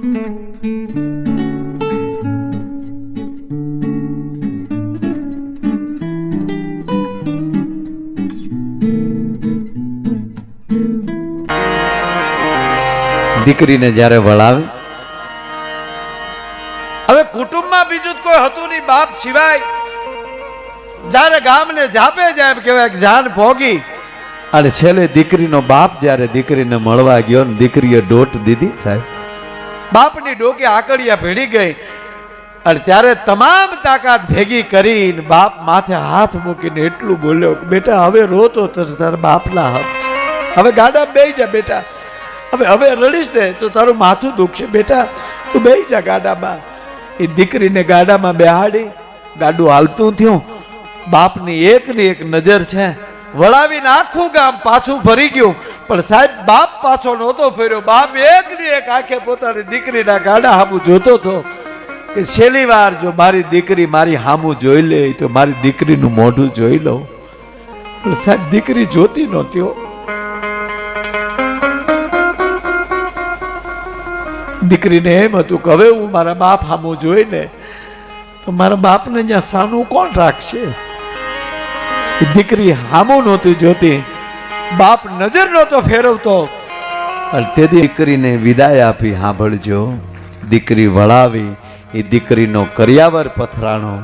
દીકરીને જ્યારે વળાવે, હવે કુટુંબમાં બીજું કોઈ હતું નહીં, બાપ સિવાય. જ્યારે ગામને જાપે જાય એમ કહેવાય જાન ભોગી. અને છેલ્લે દીકરીનો બાપ જ્યારે દીકરીને મળવા ગયો ને દીકરીએ ડોટ દીધી, સાહેબ. બાપની ડોકે આકડિયા ભીડી ગઈ. અને ત્યારે તમામ તાકાત ભેગી કરીને બાપ માથે હાથ મૂકીને એટલું બોલ્યો બેટા, હવે રોતો તો તારા બાપના હાથ હવે ગાડા બે જા બેટા. હવે હવે રડીશ ને તો તારું માથું દુખશે. બેટા, તું બે જા ગાડામાં. એ દીકરીને ગાડામાં બેહાડી. ગાડું હાલતું થયું. બાપની એકની એક નજર છે. વળાવીને આખું ગામ પાછું ફરી ગયું. પણ સાહેબ, બાપ પાછો નહોતો ફર્યો. બાપ એકની એક આંખે પોતાની દીકરીના ગાડા હામું જોતો હતો કે છેલ્લી વાર જો મારી દીકરી મારી હામું જોઈ લે, તો મારી દીકરીનું મોઢું જોઈ લઉં. પણ સાહેબ, દીકરી જોતી નહોતી દીકરીને એમ હતું કે હવે હું મારા બાપ હામું જોઈ લે તો મારા બાપને જ્યાં સાનું કોણ રાખશે? દીકરી હામું નહોતી જોતી, બાપ નજર નહોતો ફેરવતો. અને તે દીકરીને વિદાય આપી સાંભળજો દીકરી વળાવી, એ દીકરીનો કરિયાવર પથરાણો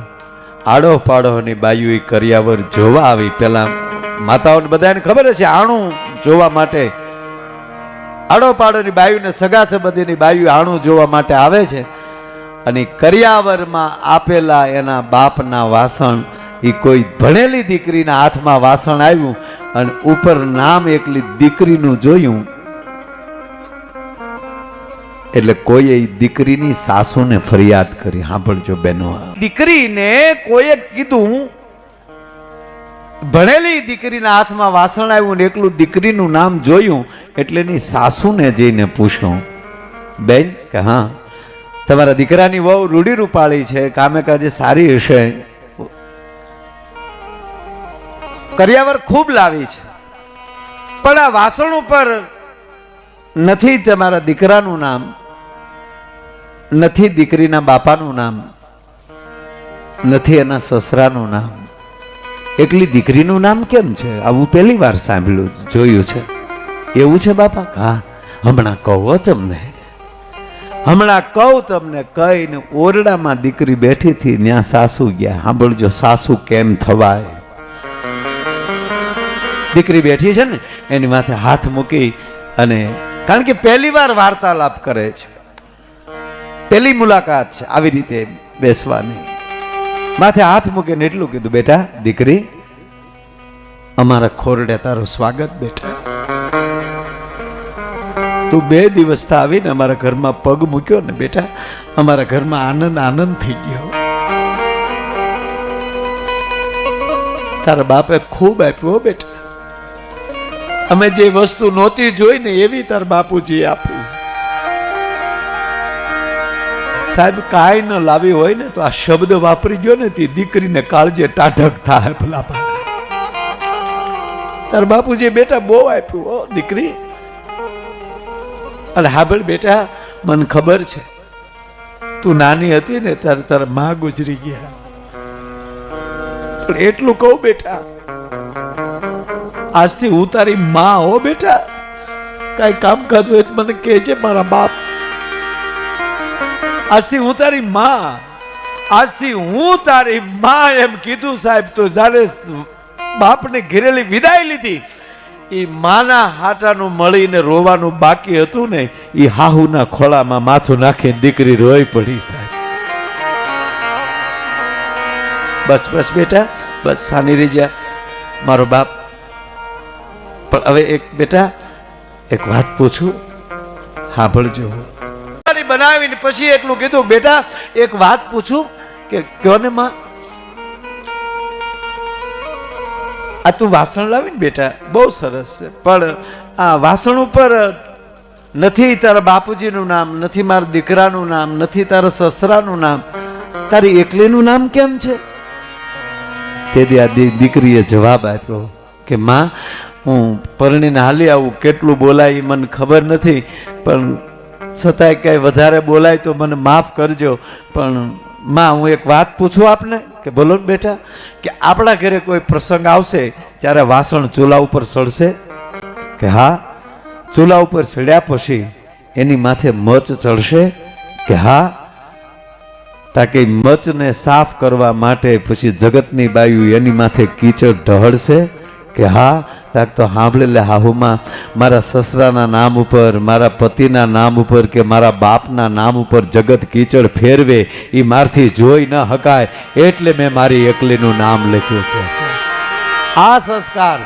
આડો પાડોની બાયુ એ કરિયાવર જોવા આવી. પેલા માતાઓને બધાને ખબર છે આણું જોવા માટે આડો પાડોની બાયુને સગા સંબંધીની બાયુ આણું જોવા માટે આવે છે. અને કરિયાવરમાં આપેલા એના બાપના વાસણ એ કોઈ ભણેલી દીકરીના હાથમાં વાસણ આવ્યું અને ઉપર નામ એકલી દીકરીનું જોયું. એટલે કોઈએ દીકરીની સાસુને ફરિયાદ કરી. સાંભળજો બેનો દીકરીને કોઈએ કીધું, ભણેલી દીકરીના હાથમાં વાસણ આવ્યું ને એકલું દીકરીનું નામ જોયું એટલે એની સાસુને જઈને પૂછ્યું બેન કે, હા, તમારા દીકરાની વહુ રૂડી રૂપાળી છે, કામે કાજે સારી હશે. કરિયાવર ખૂબ લાવી છે. પણ આ વાસણ ઉપર નથી તમારા દીકરાનું નામ, નથી દીકરીના બાપાનું નામ, નથી એના સસરાનું નામ. એકલી દીકરીનું નામ કેમ છે? આવું પહેલી વાર સાંભળ્યું, જોયું છે. એવું છે બાપા? હા, હમણાં કહો તમને. હમણાં કહું તમને, કહીને ઓરડામાં દીકરી બેઠી હતી, ત્યાં સાસુ ગયા. સાંભળજો, સાસુ કેમ થવાય? દીકરી બેઠી છે ને, એની માથે હાથ મૂકી અને કારણ કે પહેલી વાર વાર્તાલાપ કરે છે. પહેલી મુલાકાત છે, આવી રીતે બેસવાની. માથે હાથ મૂકીને એટલું કીધું, બેટા, દીકરી, અમારા ખોરડે તારું સ્વાગત બેટા. તું બે દિવસ આવીને અમારા ઘરમાં પગ મૂક્યો ને બેટા, અમારા ઘરમાં આનંદ આનંદ થઈ ગયો. તારા બાપે ખૂબ આપ્યો બેટા. અમે જે વસ્તુ નહોતી જોઈ ને એવી તાર બાપુજી આપી. સાહેબ, કાંઈ ન લાવી હોય ને તો આ શબ્દ વાપરી ગયો ને તે દીકરીને કાળજે ટાઢક થાય ભલા તાર બાપુજી બેટા બહુ આપ્યું, હો, દીકરી. અને હાબળ બેટા, મને ખબર છે. તું નાની હતી ને તાર તારમાં ગુજરી ગયા. પણ એટલું કહું બેટા આજથી હું તારી માં હો બેટા. કાંઈ કામ કરતું હોય તો મને કહેજે મારા બાપ. આજથી હું તારી માં. આજથી હું તારી માં એમ કીધું સાહેબ તો જ્યારે બાપને ઘેરેલી વિદાય લીધી એ માના હાટાનું મળીને રોવાનું બાકી હતું ને એ હાહુના ખોળામાં માથું નાખીને દીકરી રોઈ પડી સાહેબ. બસ બસ બેટા, બસ સાની રહી જા. મારો બાપ પણ હવે એક બેટા, એક વાત પૂછું? સાંભળજો બનાવીને પછી એટલું કીધું, બેટા, એક વાત પૂછું કે કયો ને માં? આ તું વાસણ લાવીને બેટા, બહુ સરસ છે. પણ આ વાસણ ઉપર નથી તારા બાપુજીનું નામ, નથી મારા દીકરાનું નામ, નથી તારા સસરાનું નામ. તારી એકલીનું નામ કેમ છે? તેથી આ દીકરીએ જવાબ આપ્યો કે, માં હું પરણીને હાલી આવું. કેટલું બોલાય એ મને ખબર નથી, પણ છતાંય કંઈ વધારે બોલાય તો મને માફ કરજો. પણ માં, હું એક વાત પૂછું આપને, કે બોલો ને બેટા, કે આપણા ઘરે કોઈ પ્રસંગ આવશે ત્યારે વાસણ ચૂલા ઉપર સળશે? કે હા? ચૂલા ઉપર ચડ્યા પછી એની માથે મચ ચડશે? કે હા? તાકે મચને સાફ કરવા માટે પછી જગતની બાયુ એની માથે કીચડ ઢળશે કે, હા તાક તો સાંભળી હાહુમાં, મારા સસરાના નામ ઉપર, મારા પતિના નામ ઉપર કે મારા બાપના નામ ઉપર જગત કીચડ ફેરવે એ મારથી જોઈ ન હકાય. એટલે મેં મારી એકલીનું નામ લખ્યું છે આ સંસ્કાર